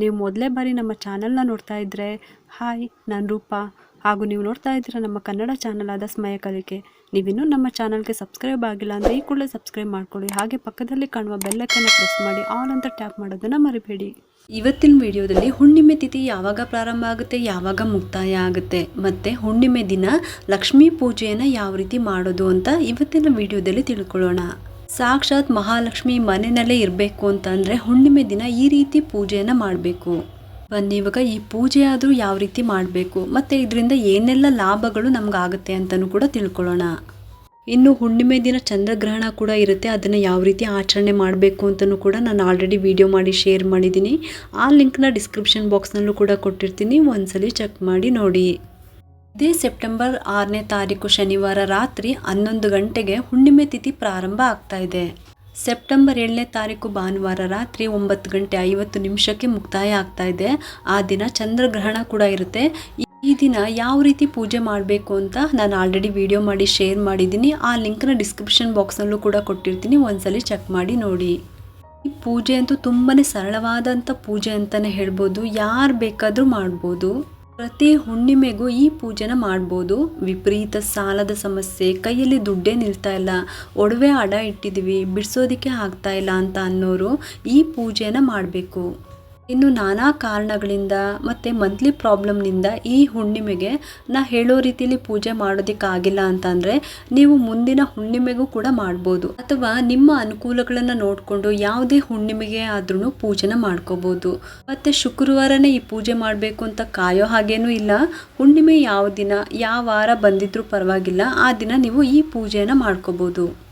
ನೀವು ಮೊದಲೇ ಬಾರಿ ನಮ್ಮ ಚಾನಲ್ನ ನೋಡ್ತಾ ಇದ್ದರೆ ಹಾಯ್, ನಾನು ರೂಪ. ಹಾಗೂ ನೀವು ನೋಡ್ತಾ ಇದ್ದೀರಾ ನಮ್ಮ ಕನ್ನಡ ಚಾನಲ್ ಆದ ಸ್ಮಯ ಕಲಿಕೆ. ನೀವಿನ್ನೂ ನಮ್ಮ ಚಾನಲ್ಗೆ ಸಬ್ಸ್ಕ್ರೈಬ್ ಆಗಿಲ್ಲ ಅಂದರೆ ಈ ಕೂಡಲೇ ಸಬ್ಸ್ಕ್ರೈಬ್ ಮಾಡ್ಕೊಳ್ಳಿ. ಹಾಗೆ ಪಕ್ಕದಲ್ಲಿ ಕಾಣುವ ಬೆಲ್ಲಕ್ಕನ್ನು ಪ್ರೆಸ್ ಮಾಡಿ ಆಲ್ ಅಂತ ಟ್ಯಾಪ್ ಮಾಡೋದನ್ನು ಮರಿಬೇಡಿ. ಇವತ್ತಿನ ವಿಡಿಯೋದಲ್ಲಿ ಹುಣ್ಣಿಮೆ ತಿಥಿ ಯಾವಾಗ ಪ್ರಾರಂಭ ಆಗುತ್ತೆ, ಯಾವಾಗ ಮುಕ್ತಾಯ ಆಗುತ್ತೆ, ಮತ್ತು ಹುಣ್ಣಿಮೆ ದಿನ ಲಕ್ಷ್ಮೀ ಪೂಜೆಯನ್ನು ಯಾವ ರೀತಿ ಮಾಡೋದು ಅಂತ ಇವತ್ತಿನ ವಿಡಿಯೋದಲ್ಲಿ ತಿಳ್ಕೊಳ್ಳೋಣ. ಸಾಕ್ಷಾತ್ ಮಹಾಲಕ್ಷ್ಮಿ ಮನೆಯಲ್ಲೇ ಇರಬೇಕು ಅಂತಂದರೆ ಹುಣ್ಣಿಮೆ ದಿನ ಈ ರೀತಿ ಪೂಜೆಯನ್ನು ಮಾಡಬೇಕು. ಬನ್ನಿ, ಇವಾಗ ಈ ಪೂಜೆ ಆದರೂ ಯಾವ ರೀತಿ ಮಾಡಬೇಕು? ಮತ್ತು ಇದರಿಂದ ಏನೆಲ್ಲ ಲಾಭಗಳು ನಮಗಾಗುತ್ತೆ ಅಂತಲೂ ಕೂಡ ತಿಳ್ಕೊಳ್ಳೋಣ. ಇನ್ನು ಹುಣ್ಣಿಮೆ ದಿನ ಚಂದ್ರಗ್ರಹಣ ಕೂಡ ಇರುತ್ತೆ. ಅದನ್ನು ಯಾವ ರೀತಿ ಆಚರಣೆ ಮಾಡಬೇಕು ಅಂತಲೂ ಕೂಡ ನಾನು ಆಲ್ರೆಡಿ ವಿಡಿಯೋ ಮಾಡಿ ಶೇರ್ ಮಾಡಿದ್ದೀನಿ. ಆ ಲಿಂಕ್ನ ಡಿಸ್ಕ್ರಿಪ್ಷನ್ ಬಾಕ್ಸ್ನಲ್ಲೂ ಕೂಡ ಕೊಟ್ಟಿರ್ತೀನಿ. ಒಂದ್ಸಲಿ ಚೆಕ್ ಮಾಡಿ ನೋಡಿ. ಇದೇ ಸೆಪ್ಟೆಂಬರ್ ಆರನೇ ತಾರೀಕು ಶನಿವಾರ ರಾತ್ರಿ ಹನ್ನೊಂದು ಗಂಟೆಗೆ ಹುಣ್ಣಿಮೆ ತಿಥಿ ಪ್ರಾರಂಭ ಆಗ್ತಾ ಇದೆ. ಸೆಪ್ಟೆಂಬರ್ ಏಳನೇ ತಾರೀಕು ಭಾನುವಾರ ರಾತ್ರಿ ಒಂಬತ್ತು ಗಂಟೆ ಐವತ್ತು ನಿಮಿಷಕ್ಕೆ ಮುಕ್ತಾಯ ಆಗ್ತಾ ಇದೆ. ಆ ದಿನ ಚಂದ್ರಗ್ರಹಣ ಕೂಡ ಇರುತ್ತೆ. ಈ ದಿನ ಯಾವ ರೀತಿ ಪೂಜೆ ಮಾಡಬೇಕು ಅಂತ ನಾನು ಆಲ್ರೆಡಿ ವಿಡಿಯೋ ಮಾಡಿ ಶೇರ್ ಮಾಡಿದ್ದೀನಿ. ಆ ಲಿಂಕ್ನ ಡಿಸ್ಕ್ರಿಪ್ಷನ್ ಬಾಕ್ಸ್ನಲ್ಲೂ ಕೂಡ ಕೊಟ್ಟಿರ್ತೀನಿ. ಒಂದ್ಸಲಿ ಚೆಕ್ ಮಾಡಿ ನೋಡಿ. ಈ ಪೂಜೆ ಅಂತೂ ತುಂಬಾ ಸರಳವಾದಂಥ ಪೂಜೆ ಅಂತಲೇ ಹೇಳ್ಬೋದು. ಯಾರು ಬೇಕಾದರೂ ಮಾಡ್ಬೋದು. ಪ್ರತಿ ಹುಣ್ಣಿಮೆಗೂ ಈ ಪೂಜೆನ ಮಾಡ್ಬೋದು. ವಿಪರೀತ ಸಾಲದ ಸಮಸ್ಯೆ, ಕೈಯಲ್ಲಿ ದುಡ್ಡೇ ನಿಲ್ತಾ ಇಲ್ಲ. ಒಡವೆ ಅಡ ಇಟ್ಟಿದ್ದೀವಿ ಬಿಡಿಸೋದಕ್ಕೆ ಆಗ್ತಾ ಇಲ್ಲ ಅಂತ ಅನ್ನೋರು ಈ ಪೂಜೆನ ಮಾಡಬೇಕು. ಇನ್ನು ನಾನಾ ಕಾರಣಗಳಿಂದ ಮತ್ತು ಮಂತ್ಲಿ ಪ್ರಾಬ್ಲಮ್ನಿಂದ ಈ ಹುಣ್ಣಿಮೆಗೆ ನಾ ಹೇಳೋ ರೀತಿಯಲ್ಲಿ ಪೂಜೆ ಮಾಡೋದಕ್ಕಾಗಿಲ್ಲ ಅಂತಂದರೆ ನೀವು ಮುಂದಿನ ಹುಣ್ಣಿಮೆಗೂ ಕೂಡ ಮಾಡ್ಬೋದು. ಅಥವಾ ನಿಮ್ಮ ಅನುಕೂಲಗಳನ್ನು ನೋಡಿಕೊಂಡು ಯಾವುದೇ ಹುಣ್ಣಿಮೆಗೆ ಆದ್ರೂ ಪೂಜೆನ ಮಾಡ್ಕೋಬೋದು. ಮತ್ತು ಶುಕ್ರವಾರನೇ ಈ ಪೂಜೆ ಮಾಡಬೇಕು ಅಂತ ಕಾಯೋ ಹಾಗೇನೂ ಇಲ್ಲ. ಹುಣ್ಣಿಮೆ ಯಾವ ದಿನ, ಯಾವ ವಾರ ಬಂದಿದ್ರೂ ಪರವಾಗಿಲ್ಲ. ಆ ದಿನ ನೀವು ಈ ಪೂಜೆಯನ್ನು ಮಾಡ್ಕೋಬೋದು.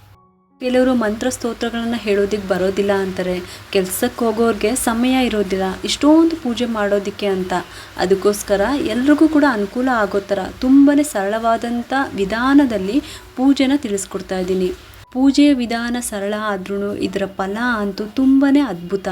ಕೆಲವರು ಮಂತ್ರ ಸ್ತೋತ್ರಗಳನ್ನು ಹೇಳೋದಕ್ಕೆ ಬರೋದಿಲ್ಲ ಅಂತಾರೆ. ಕೆಲಸಕ್ಕೆ ಹೋಗೋರಿಗೆ ಸಮಯ ಇರೋದಿಲ್ಲ. ಇಷ್ಟೊಂದು ಪೂಜೆ ಮಾಡೋದಕ್ಕೆ ಅಂತ. ಅದಕ್ಕೋಸ್ಕರ ಎಲ್ರಿಗೂ ಕೂಡ ಅನುಕೂಲ ಆಗೋ ಥರ ತುಂಬಾ ಸರಳವಾದಂಥ ವಿಧಾನದಲ್ಲಿ ಪೂಜೆನ ತಿಳಿಸ್ಕೊಡ್ತಾ ಇದ್ದೀನಿ. ಪೂಜೆಯ ವಿಧಾನ ಸರಳ ಆದ್ರೂ ಇದರ ಫಲ ಅಂತೂ ತುಂಬಾ ಅದ್ಭುತ.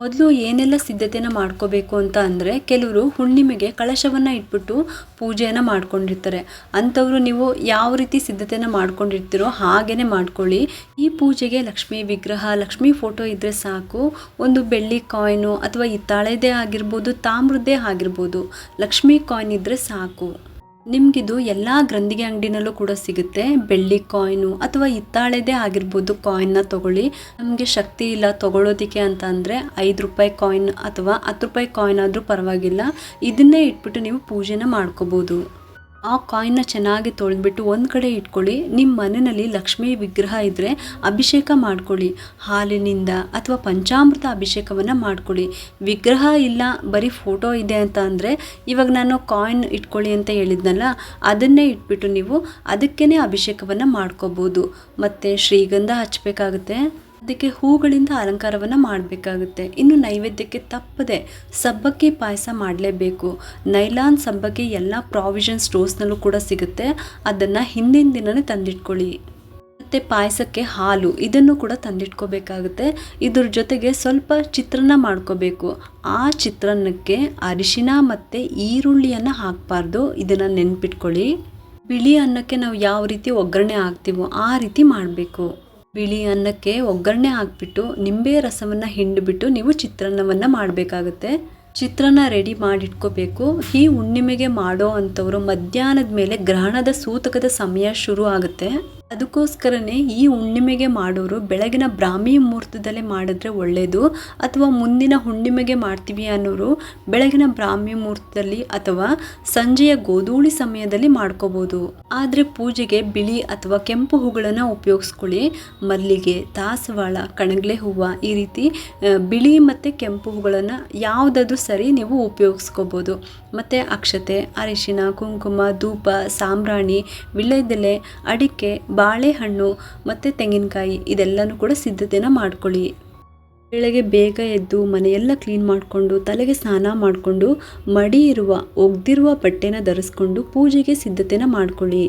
ಮೊದಲು ಏನೆಲ್ಲ ಸಿದ್ಧತೆನ ಮಾಡ್ಕೋಬೇಕು ಅಂತ ಅಂದರೆ ಕೆಲವರು ಹುಣ್ಣಿಮೆಗೆ ಕಳಶವನ್ನು ಇಟ್ಬಿಟ್ಟು ಪೂಜೆಯನ್ನು ಮಾಡ್ಕೊಂಡಿರ್ತಾರೆ. ಅಂಥವರು ನೀವು ಯಾವ ರೀತಿ ಸಿದ್ಧತೆನ ಮಾಡ್ಕೊಂಡಿರ್ತೀರೋ ಹಾಗೇ ಮಾಡ್ಕೊಳ್ಳಿ. ಈ ಪೂಜೆಗೆ ಲಕ್ಷ್ಮೀ ವಿಗ್ರಹ, ಲಕ್ಷ್ಮೀ ಫೋಟೋ ಇದ್ದರೆ ಸಾಕು. ಒಂದು ಬೆಳ್ಳಿ ಕಾಯ್ನು ಅಥವಾ ಹಿತ್ತಾಳೆದೇ ಆಗಿರ್ಬೋದು, ತಾಮ್ರದ್ದೇ ಆಗಿರ್ಬೋದು. ಲಕ್ಷ್ಮೀ ಕಾಯಿನ್ ಇದ್ದರೆ ಸಾಕು. ನಿಮಗಿದು ಎಲ್ಲ ಗ್ರಂಥಿಗೆ ಅಂಗಡಿನಲ್ಲೂ ಕೂಡ ಸಿಗುತ್ತೆ. ಬೆಳ್ಳಿ ಕಾಯಿನು ಅಥವಾ ಹಿತ್ತಾಳೆದೇ ಆಗಿರ್ಬೋದು ಕಾಯಿನ್ನ ತೊಗೊಳ್ಳಿ. ನಮಗೆ ಶಕ್ತಿ ಇಲ್ಲ ತೊಗೊಳೋದಕ್ಕೆ ಅಂತ ಅಂದರೆ ಐದು ರೂಪಾಯಿ ಕಾಯಿನ್ ಅಥವಾ ಹತ್ತು ರೂಪಾಯಿ ಕಾಯಿನ್ ಆದರೂ ಪರವಾಗಿಲ್ಲ. ಇದನ್ನೇ ಇಟ್ಬಿಟ್ಟು ನೀವು ಪೂಜೆನ ಮಾಡ್ಕೋಬೋದು. ಆ ಕಾಯಿನ್ನ ಚೆನ್ನಾಗಿ ತೊಳೆದ್ಬಿಟ್ಟು ಒಂದು ಕಡೆ ಇಟ್ಕೊಳ್ಳಿ. ನಿಮ್ಮ ಮನೆಯಲ್ಲಿ ಲಕ್ಷ್ಮೀ ವಿಗ್ರಹ ಇದ್ದರೆ ಅಭಿಷೇಕ ಮಾಡ್ಕೊಳ್ಳಿ. ಹಾಲಿನಿಂದ ಅಥವಾ ಪಂಚಾಮೃತ ಅಭಿಷೇಕವನ್ನು ಮಾಡ್ಕೊಳ್ಳಿ. ವಿಗ್ರಹ ಇಲ್ಲ, ಬರೀ ಫೋಟೋ ಇದೆ ಅಂತ ಅಂದರೆ ಇವಾಗ ನಾನು ಕಾಯಿನ್ ಇಟ್ಕೊಳ್ಳಿ ಅಂತ ಹೇಳಿದ್ನಲ್ಲ, ಅದನ್ನೇ ಇಟ್ಬಿಟ್ಟು ನೀವು ಅದಕ್ಕೇ ಅಭಿಷೇಕವನ್ನು ಮಾಡ್ಕೋಬೋದು. ಮತ್ತು ಶ್ರೀಗಂಧ ಹಚ್ಚಬೇಕಾಗುತ್ತೆ ಅದಕ್ಕೆ ಹೂಗಳಿಂದ ಅಲಂಕಾರವನ್ನು ಮಾಡಬೇಕಾಗುತ್ತೆ. ಇನ್ನು ನೈವೇದ್ಯಕ್ಕೆ ತಪ್ಪದೆ ಸಬ್ಬಕ್ಕಿ ಪಾಯಸ ಮಾಡಲೇಬೇಕು. ನೈಲಾನ್ ಸಬ್ಬಕ್ಕಿ ಎಲ್ಲ ಪ್ರಾವಿಷನ್ ಸ್ಟೋರ್ಸ್ನಲ್ಲೂ ಕೂಡ ಸಿಗುತ್ತೆ. ಅದನ್ನು ಹಿಂದಿನ ದಿನವೇ ತಂದಿಟ್ಕೊಳ್ಳಿ. ಮತ್ತು ಪಾಯಸಕ್ಕೆ ಹಾಲು, ಇದನ್ನು ಕೂಡ ತಂದಿಟ್ಕೋಬೇಕಾಗುತ್ತೆ. ಇದ್ರ ಜೊತೆಗೆ ಸ್ವಲ್ಪ ಚಿತ್ರಾನ್ನ ಮಾಡ್ಕೋಬೇಕು. ಆ ಚಿತ್ರಾನ್ನಕ್ಕೆ ಅರಿಶಿನ ಮತ್ತು ಈರುಳ್ಳಿಯನ್ನು ಹಾಕಬಾರ್ದು. ಇದನ್ನು ನೆನ್ಪಿಟ್ಕೊಳ್ಳಿ. ಬಿಳಿ ಅನ್ನಕ್ಕೆ ನಾವು ಯಾವ ರೀತಿ ಒಗ್ಗರಣೆ ಹಾಕ್ತೀವೋ ಆ ರೀತಿ ಮಾಡಬೇಕು. ಬಿಳಿ ಅನ್ನಕ್ಕೆ ಒಗ್ಗರಣೆ ಹಾಕ್ಬಿಟ್ಟು ನಿಂಬೆ ರಸವನ್ನು ಹಿಂಡಿಬಿಟ್ಟು ನೀವು ಚಿತ್ರಾನ್ನವನ್ನು ಮಾಡಬೇಕಾಗುತ್ತೆ. ಚಿತ್ರಾನ್ನ ರೆಡಿ ಮಾಡಿಟ್ಕೋಬೇಕು. ಈ ಹುಣ್ಣಿಮೆಗೆ ಮಾಡೋ ಅಂಥವ್ರು ಮಧ್ಯಾಹ್ನದ ಮೇಲೆ ಗ್ರಹಣದ ಸೂತಕದ ಸಮಯ ಶುರು ಆಗುತ್ತೆ. ಅದಕ್ಕೋಸ್ಕರನೇ ಈ ಹುಣ್ಣಿಮೆಗೆ ಮಾಡೋರು ಬೆಳಗಿನ ಬ್ರಾಹ್ಮಿ ಮುಹೂರ್ತದಲ್ಲೇ ಮಾಡಿದ್ರೆ ಒಳ್ಳೆಯದು ಅಥವಾ ಮುಂದಿನ ಹುಣ್ಣಿಮೆಗೆ ಮಾಡ್ತೀವಿ ಅನ್ನೋರು ಬೆಳಗಿನ ಬ್ರಾಹ್ಮಿ ಮುಹೂರ್ತದಲ್ಲಿ ಅಥವಾ ಸಂಜೆಯ ಗೋಧೂಳಿ ಸಮಯದಲ್ಲಿ ಮಾಡ್ಕೋಬೋದು. ಆದರೆ ಪೂಜೆಗೆ ಬಿಳಿ ಅಥವಾ ಕೆಂಪು ಹೂಗಳನ್ನು ಉಪಯೋಗಿಸ್ಕೊಳ್ಳಿ. ಮಲ್ಲಿಗೆ, ದಾಸವಾಳ, ಕಣಗ್ಲೆ ಹೂವು ಈ ರೀತಿ ಬಿಳಿ ಮತ್ತು ಕೆಂಪು ಹೂಗಳನ್ನು ಯಾವುದಾದ್ರೂ ಸರಿ ನೀವು ಉಪಯೋಗಿಸ್ಕೋಬೋದು. ಮತ್ತು ಅಕ್ಷತೆ, ಅರಿಶಿನ, ಕುಂಕುಮ, ಧೂಪ, ಸಾಂಬ್ರಾಣಿ, ವಿಳ್ಳೆದೆಲೆ, ಅಡಿಕೆ ಬಾಳೆಹಣ್ಣು ಮತ್ತು ತೆಂಗಿನಕಾಯಿ ಇದೆಲ್ಲನೂ ಕೂಡ ಸಿದ್ಧತೆನ ಮಾಡ್ಕೊಳ್ಳಿ. ಬೆಳಗ್ಗೆ ಬೇಗ ಎದ್ದು ಮನೆಯೆಲ್ಲ ಕ್ಲೀನ್ ಮಾಡಿಕೊಂಡು ತಲೆಗೆ ಸ್ನಾನ ಮಾಡಿಕೊಂಡು ಮಡಿ ಇರುವ, ಒಗ್ದಿರುವ ಬಟ್ಟೆನ ಧರಿಸ್ಕೊಂಡು ಪೂಜೆಗೆ ಸಿದ್ಧತೆನ ಮಾಡ್ಕೊಳ್ಳಿ.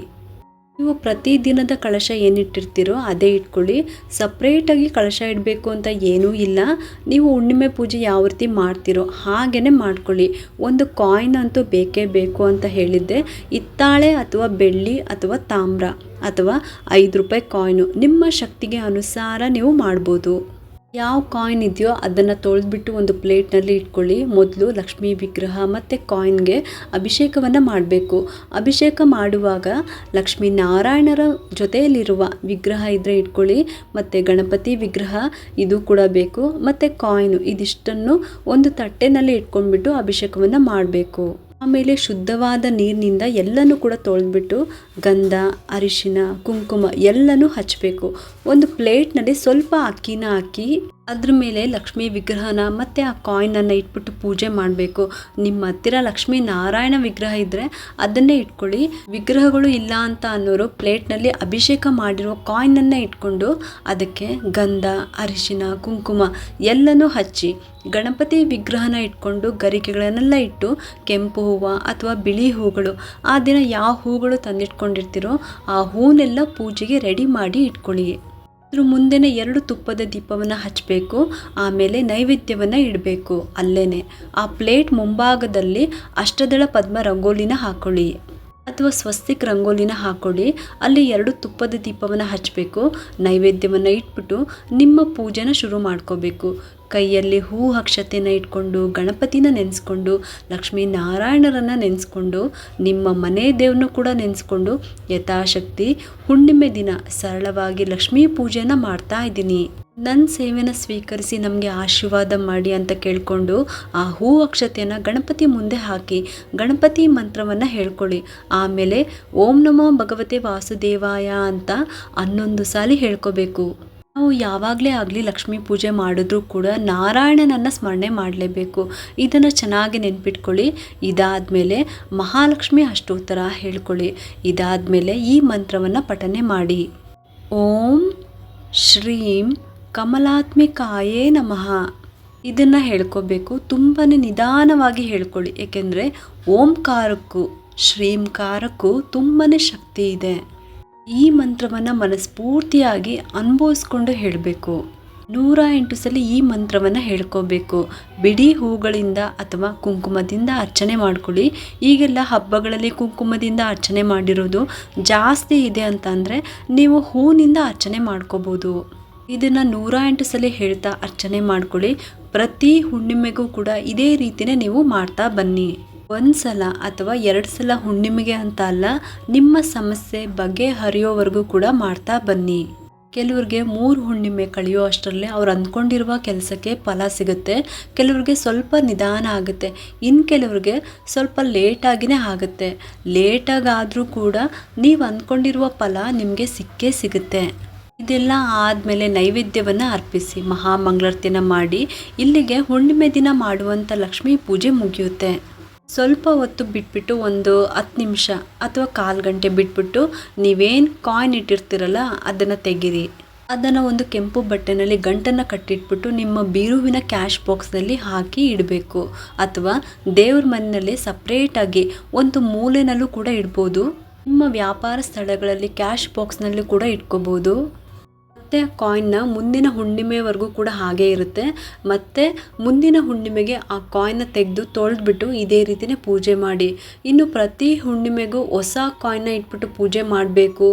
ನೀವು ಪ್ರತಿದಿನದ ಕಳಶ ಏನಿಟ್ಟಿರ್ತೀರೋ ಅದೇ ಇಟ್ಕೊಳ್ಳಿ. ಸಪ್ರೇಟಾಗಿ ಕಳಶ ಇಡಬೇಕು ಅಂತ ಏನೂ ಇಲ್ಲ. ನೀವು ಹುಣ್ಣಿಮೆ ಪೂಜೆ ಯಾವ ರೀತಿ ಮಾಡ್ತೀರೋ ಹಾಗೇ ಮಾಡ್ಕೊಳ್ಳಿ. ಒಂದು ಕಾಯಿನ್ ಅಂತೂ ಬೇಕೇ ಬೇಕು ಅಂತ ಹೇಳಿದ್ದೆ. ಹಿತ್ತಾಳೆ ಅಥವಾ ಬೆಳ್ಳಿ ಅಥವಾ ತಾಮ್ರ ಅಥವಾ ಐದು ರೂಪಾಯಿ ಕಾಯಿನು ನಿಮ್ಮ ಶಕ್ತಿಗೆ ಅನುಸಾರ ನೀವು ಮಾಡ್ಬೋದು. ಯಾವ ಕಾಯಿನ್ ಇದೆಯೋ ಅದನ್ನು ತೊಳೆದ್ಬಿಟ್ಟು ಒಂದು ಪ್ಲೇಟ್ನಲ್ಲಿ ಇಟ್ಕೊಳ್ಳಿ. ಮೊದಲು ಲಕ್ಷ್ಮೀ ವಿಗ್ರಹ ಮತ್ತು ಕಾಯಿನ್ಗೆ ಅಭಿಷೇಕವನ್ನು ಮಾಡಬೇಕು. ಅಭಿಷೇಕ ಮಾಡುವಾಗ ಲಕ್ಷ್ಮೀ ನಾರಾಯಣರ ಜೊತೆಯಲ್ಲಿರುವ ವಿಗ್ರಹ ಇದ್ದರೆ ಇಟ್ಕೊಳ್ಳಿ. ಮತ್ತು ಗಣಪತಿ ವಿಗ್ರಹ ಇದು ಕೂಡ ಬೇಕು. ಮತ್ತು ಕಾಯಿನು ಇದಿಷ್ಟನ್ನು ಒಂದು ತಟ್ಟೆನಲ್ಲಿ ಇಟ್ಕೊಂಡ್ಬಿಟ್ಟು ಅಭಿಷೇಕವನ್ನು ಮಾಡಬೇಕು. ಆಮೇಲೆ ಶುದ್ಧವಾದ ನೀರಿನಿಂದ ಎಲ್ಲನೂ ಕೂಡ ತೊಳೆದ್ಬಿಟ್ಟು ಗಂಧ, ಅರಿಶಿನ, ಕುಂಕುಮ ಎಲ್ಲನೂ ಹಚ್ಚಬೇಕು ಒಂದು ಪ್ಲೇಟ್ನಲ್ಲಿ ಸ್ವಲ್ಪ ಅಕ್ಕಿನ ಹಾಕಿ ಅದ್ರ ಮೇಲೆ ಲಕ್ಷ್ಮೀ ವಿಗ್ರಹನ ಮತ್ತು ಆ ಕಾಯಿನನ್ನು ಇಟ್ಬಿಟ್ಟು ಪೂಜೆ ಮಾಡಬೇಕು. ನಿಮ್ಮ ಹತ್ತಿರ ಲಕ್ಷ್ಮೀ ನಾರಾಯಣ ವಿಗ್ರಹ ಇದ್ದರೆ ಅದನ್ನೇ ಇಟ್ಕೊಳ್ಳಿ. ವಿಗ್ರಹಗಳು ಇಲ್ಲ ಅಂತ ಅನ್ನೋರು ಪ್ಲೇಟ್ನಲ್ಲಿ ಅಭಿಷೇಕ ಮಾಡಿರೋ ಕಾಯಿನನ್ನು ಇಟ್ಕೊಂಡು ಅದಕ್ಕೆ ಗಂಧ, ಅರಿಶಿನ, ಕುಂಕುಮ ಎಲ್ಲನೂ ಹಚ್ಚಿ ಗಣಪತಿ ವಿಗ್ರಹನ ಇಟ್ಕೊಂಡು ಗರಿಕೆಗಳನ್ನೆಲ್ಲ ಇಟ್ಟು ಕೆಂಪು ಹೂವು ಅಥವಾ ಬಿಳಿ ಹೂಗಳು ಆ ದಿನ ಯಾವ ಹೂಗಳು ತಂದಿಟ್ಕೊಂಡಿರ್ತೀರೋ ಆ ಹೂನೆಲ್ಲ ಪೂಜೆಗೆ ರೆಡಿ ಮಾಡಿ ಇಟ್ಕೊಳ್ಳಿ. ಅದ್ರ ಮುಂದೆನೆ ಎರಡು ತುಪ್ಪದ ದೀಪವನ್ನು ಹಚ್ಚಬೇಕು ಆಮೇಲೆ ನೈವೇದ್ಯವನ್ನು ಇಡಬೇಕು ಅಲ್ಲೇ ಆ ಪ್ಲೇಟ್ ಮುಂಭಾಗದಲ್ಲಿ ಅಷ್ಟದಳ ಪದ್ಮ ರಂಗೋಲಿನ ಹಾಕೊಳ್ಳಿ. ಅಥವಾ ಸ್ವಸ್ತಿಕ್ ರಂಗೋಲಿನ ಹಾಕೊಳ್ಳಿ. ಅಲ್ಲಿ ಎರಡು ತುಪ್ಪದ ದೀಪವನ್ನು ಹಚ್ಚಬೇಕು ನೈವೇದ್ಯವನ್ನು ಇಟ್ಬಿಟ್ಟು ನಿಮ್ಮ ಪೂಜೆನ ಶುರು ಮಾಡ್ಕೋಬೇಕು. ಕೈಯಲ್ಲಿ ಹೂ ಅಕ್ಷತೆನ ಇಟ್ಕೊಂಡು, ಗಣಪತಿನ ನೆನೆಸ್ಕೊಂಡು ಲಕ್ಷ್ಮೀ ನಾರಾಯಣರನ್ನು ನೆನೆಸ್ಕೊಂಡು, ನಿಮ್ಮ ಮನೆ ದೇವ್ರನ್ನೂ ಕೂಡ ನೆನೆಸ್ಕೊಂಡು ಯಥಾಶಕ್ತಿ ಹುಣ್ಣಿಮೆ ದಿನ ಸರಳವಾಗಿ ಲಕ್ಷ್ಮೀ ಪೂಜೆಯನ್ನು ಮಾಡ್ತಾ ಇದ್ದೀನಿ. ನನ್ನ ಸೇವೆನ ಸ್ವೀಕರಿಸಿ ನಮಗೆ ಆಶೀರ್ವಾದ ಮಾಡಿ ಅಂತ ಕೇಳಿಕೊಂಡು ಆ ಹೂ ಅಕ್ಷತೆಯನ್ನು ಗಣಪತಿ ಮುಂದೆ ಹಾಕಿ, ಗಣಪತಿ ಮಂತ್ರವನ್ನು ಹೇಳ್ಕೊಳ್ಳಿ. ಆಮೇಲೆ ಓಂ ನಮೋ ಭಗವತೆ ವಾಸುದೇವಾಯ ಅಂತ ಹನ್ನೊಂದು ಸಾಲಿ ಹೇಳ್ಕೋಬೇಕು. ನಾವು ಯಾವಾಗಲೇ ಆಗಲಿ ಲಕ್ಷ್ಮೀ ಪೂಜೆ ಮಾಡಿದ್ರೂ ಕೂಡ ನಾರಾಯಣನನ್ನು ಸ್ಮರಣೆ ಮಾಡಲೇಬೇಕು. ಇದನ್ನು ಚೆನ್ನಾಗಿ ನೆನ್ಪಿಟ್ಕೊಳ್ಳಿ. ಇದಾದಮೇಲೆ ಮಹಾಲಕ್ಷ್ಮಿ ಅಷ್ಟೋತ್ತರ ಹೇಳ್ಕೊಳ್ಳಿ. ಇದಾದಮೇಲೆ ಈ ಮಂತ್ರವನ್ನು ಪಠನೆ ಮಾಡಿ. ಓಂ ಶ್ರೀಂ ಕಮಲಾತ್ಮಿಕಾಯೇ ನಮಃ. ಇದನ್ನು ಹೇಳ್ಕೋಬೇಕು. ತುಂಬಾ ನಿಧಾನವಾಗಿ ಹೇಳ್ಕೊಳ್ಳಿ. ಏಕೆಂದರೆ ಓಂಕಾರಕ್ಕೂ ಶ್ರೀಂಕಾರಕ್ಕೂ ತುಂಬಾ ಶಕ್ತಿ ಇದೆ. ಈ ಮಂತ್ರವನ್ನು ಮನಸ್ಫೂರ್ತಿಯಾಗಿ ಅನುಭವಿಸ್ಕೊಂಡು ಹೇಳಬೇಕು. ನೂರ ಎಂಟು ಸಲ ಈ ಮಂತ್ರವನ್ನು ಹೇಳ್ಕೋಬೇಕು. ಬಿಡಿ ಹೂಗಳಿಂದ ಅಥವಾ ಕುಂಕುಮದಿಂದ ಅರ್ಚನೆ ಮಾಡ್ಕೊಳ್ಳಿ. ಈಗೆಲ್ಲ ಹಬ್ಬಗಳಲ್ಲಿ ಕುಂಕುಮದಿಂದ ಅರ್ಚನೆ ಮಾಡಿರೋದು ಜಾಸ್ತಿ ಇದೆ ಅಂತ ಅಂದರೆ ನೀವು ಹೂವಿನಿಂದ ಅರ್ಚನೆ ಮಾಡ್ಕೋಬೋದು. ಇದನ್ನು ನೂರ ಎಂಟು ಸಲ ಹೇಳ್ತಾ ಅರ್ಚನೆ ಮಾಡ್ಕೊಳ್ಳಿ. ಪ್ರತಿ ಹುಣ್ಣಿಮೆಗೂ ಕೂಡ ಇದೇ ರೀತಿಯೇ ನೀವು ಮಾಡ್ತಾ ಬನ್ನಿ. ಒಂದು ಸಲ ಅಥವಾ ಎರಡು ಸಲ ಹುಣ್ಣಿಮೆಗೆ ಅಂತ ಅಲ್ಲ, ನಿಮ್ಮ ಸಮಸ್ಯೆ ಬಗೆಹರಿಯೋವರೆಗೂ ಕೂಡ ಮಾಡ್ತಾ ಬನ್ನಿ. ಕೆಲವ್ರಿಗೆ ಮೂರು ಹುಣ್ಣಿಮೆ ಕಳೆಯೋ ಅಷ್ಟರಲ್ಲೇ ಅವ್ರು ಅಂದ್ಕೊಂಡಿರುವ ಕೆಲಸಕ್ಕೆ ಫಲ ಸಿಗುತ್ತೆ. ಕೆಲವ್ರಿಗೆ ಸ್ವಲ್ಪ ನಿಧಾನ ಆಗುತ್ತೆ. ಇನ್ನು ಕೆಲವ್ರಿಗೆ ಸ್ವಲ್ಪ ಲೇಟಾಗಿನೇ ಆಗುತ್ತೆ. ಲೇಟಾಗಾದರೂ ಕೂಡ ನೀವು ಅಂದ್ಕೊಂಡಿರುವ ಫಲ ನಿಮಗೆ ಸಿಕ್ಕೇ ಸಿಗುತ್ತೆ. ಇದೆಲ್ಲ ಆದಮೇಲೆ ನೈವೇದ್ಯವನ್ನು ಅರ್ಪಿಸಿ, ಮಹಾಮಂಗಳಾರತಿನ ಮಾಡಿ, ಇಲ್ಲಿಗೆ ಹುಣ್ಣಿಮೆ ದಿನ ಮಾಡುವಂಥ ಲಕ್ಷ್ಮೀ ಪೂಜೆ ಮುಗಿಯುತ್ತೆ. ಸ್ವಲ್ಪ ಹೊತ್ತು ಬಿಟ್ಬಿಟ್ಟು ಒಂದು ಹತ್ತು ನಿಮಿಷ ಅಥವಾ ಕಾಲು ಗಂಟೆ ಬಿಟ್ಬಿಟ್ಟು ನೀವೇನು ಕಾಯಿನ್ ಇಟ್ಟಿರ್ತೀರಲ್ಲ ಅದನ್ನು ತೆಗೀರಿ. ಅದನ್ನು ಒಂದು ಕೆಂಪು ಬಟ್ಟೆನಲ್ಲಿ ಗಂಟನ್ನು ಕಟ್ಟಿಟ್ಬಿಟ್ಟು ನಿಮ್ಮ ಬೀರುವಿನ ಕ್ಯಾಶ್ ಬಾಕ್ಸ್ನಲ್ಲಿ ಹಾಕಿ ಇಡಬೇಕು. ಅಥವಾ ದೇವ್ರ ಮನೆಯಲ್ಲಿ ಸಪ್ರೇಟಾಗಿ ಒಂದು ಮೂಲೆನಲ್ಲೂ ಕೂಡ ಇಡ್ಬೋದು. ನಿಮ್ಮ ವ್ಯಾಪಾರ ಸ್ಥಳಗಳಲ್ಲಿ ಕ್ಯಾಶ್ ಬಾಕ್ಸ್ನಲ್ಲೂ ಕೂಡ ಇಟ್ಕೋಬೋದು. ಮತ್ತು ಕಾಯಿನ್ನ ಮುಂದಿನ ಹುಣ್ಣಿಮೆವರೆಗೂ ಕೂಡ ಹಾಗೆ ಇರುತ್ತೆ. ಮತ್ತೆ ಮುಂದಿನ ಹುಣ್ಣಿಮೆಗೆ ಆ ಕಾಯಿನ್ನ ತೆಗೆದು ತೊಳೆದ್ಬಿಟ್ಟು ಇದೇ ರೀತಿಯೇ ಪೂಜೆ ಮಾಡಿ. ಇನ್ನು ಪ್ರತಿ ಹುಣ್ಣಿಮೆಗೂ ಹೊಸ ಕಾಯಿನ್ನ ಇಟ್ಬಿಟ್ಟು ಪೂಜೆ ಮಾಡಬೇಕು.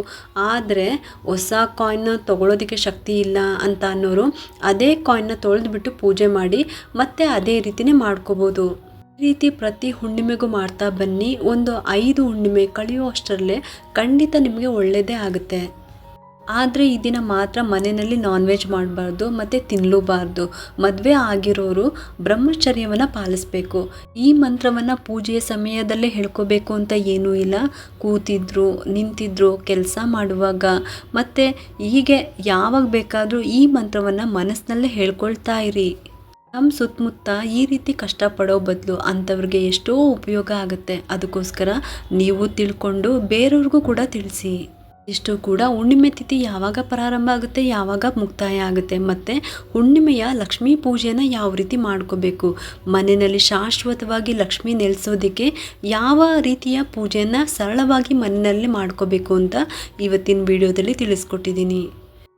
ಆದರೆ ಹೊಸ ಕಾಯಿನ್ನ ತೊಗೊಳೋದಕ್ಕೆ ಶಕ್ತಿ ಇಲ್ಲ ಅಂತ ಅನ್ನೋರು ಅದೇ ಕಾಯಿನ್ನ ತೊಳೆದ್ಬಿಟ್ಟು ಪೂಜೆ ಮಾಡಿ ಮತ್ತೆ ಅದೇ ರೀತಿಯೇ ಮಾಡ್ಕೋಬೋದು. ಈ ರೀತಿ ಪ್ರತಿ ಹುಣ್ಣಿಮೆಗೂ ಮಾಡ್ತಾ ಬನ್ನಿ. ಒಂದು ಐದು ಹುಣ್ಣಿಮೆ ಕಳೆಯುವಷ್ಟರಲ್ಲೇ ಖಂಡಿತ ನಿಮಗೆ ಒಳ್ಳೆಯದೇ ಆಗುತ್ತೆ. ಆದರೆ ಈ ದಿನ ಮಾತ್ರ ಮನೆಯಲ್ಲಿ ನಾನ್ ವೆಜ್ ಮಾಡಬಾರ್ದು, ಮತ್ತು ತಿನ್ನಲೂಬಾರ್ದು ಮದುವೆ ಆಗಿರೋರು ಬ್ರಹ್ಮಚರ್ಯವನ್ನು ಪಾಲಿಸಬೇಕು. ಈ ಮಂತ್ರವನ್ನು ಪೂಜೆಯ ಸಮಯದಲ್ಲೇ ಹೇಳ್ಕೋಬೇಕು ಅಂತ ಏನೂ ಇಲ್ಲ. ಕೂತಿದ್ರು, ನಿಂತಿದ್ರು, ಕೆಲಸ ಮಾಡುವಾಗ. ಮತ್ತು ಹೀಗೆ ಯಾವಾಗ ಬೇಕಾದರೂ ಈ ಮಂತ್ರವನ್ನು ಮನಸ್ಸಿನಲ್ಲೇ ಹೇಳ್ಕೊಳ್ತಾ ಇರಿ. ನಮ್ಮ ಸುತ್ತಮುತ್ತ ಈ ರೀತಿ ಕಷ್ಟಪಡೋ ಬದಲು ಅಂಥವ್ರಿಗೆ ಎಷ್ಟೋ ಉಪಯೋಗ ಆಗುತ್ತೆ. ಅದಕ್ಕೋಸ್ಕರ ನೀವು ತಿಳ್ಕೊಂಡು ಬೇರೆಯವ್ರಿಗೂ ಕೂಡ ತಿಳಿಸಿ. ಇಷ್ಟು ಕೂಡ ಹುಣ್ಣಿಮೆ ತಿಥಿ ಯಾವಾಗ ಪ್ರಾರಂಭ ಆಗುತ್ತೆ, ಯಾವಾಗ ಮುಕ್ತಾಯ ಆಗುತ್ತೆ, ಮತ್ತು ಹುಣ್ಣಿಮೆಯ ಲಕ್ಷ್ಮೀ ಪೂಜೆನ ಯಾವ ರೀತಿ ಮಾಡ್ಕೋಬೇಕು? ಮನೆಯಲ್ಲಿ ಶಾಶ್ವತವಾಗಿ ಲಕ್ಷ್ಮಿ ನೆಲೆಸೋದಕ್ಕೆ ಯಾವ ರೀತಿಯ ಪೂಜೆಯನ್ನು ಸರಳವಾಗಿ ಮನೆಯಲ್ಲಿ ಮಾಡ್ಕೋಬೇಕು ಅಂತ ಇವತ್ತಿನ ವಿಡಿಯೋದಲ್ಲಿ ತಿಳಿಸ್ಕೊಟ್ಟಿದ್ದೀನಿ.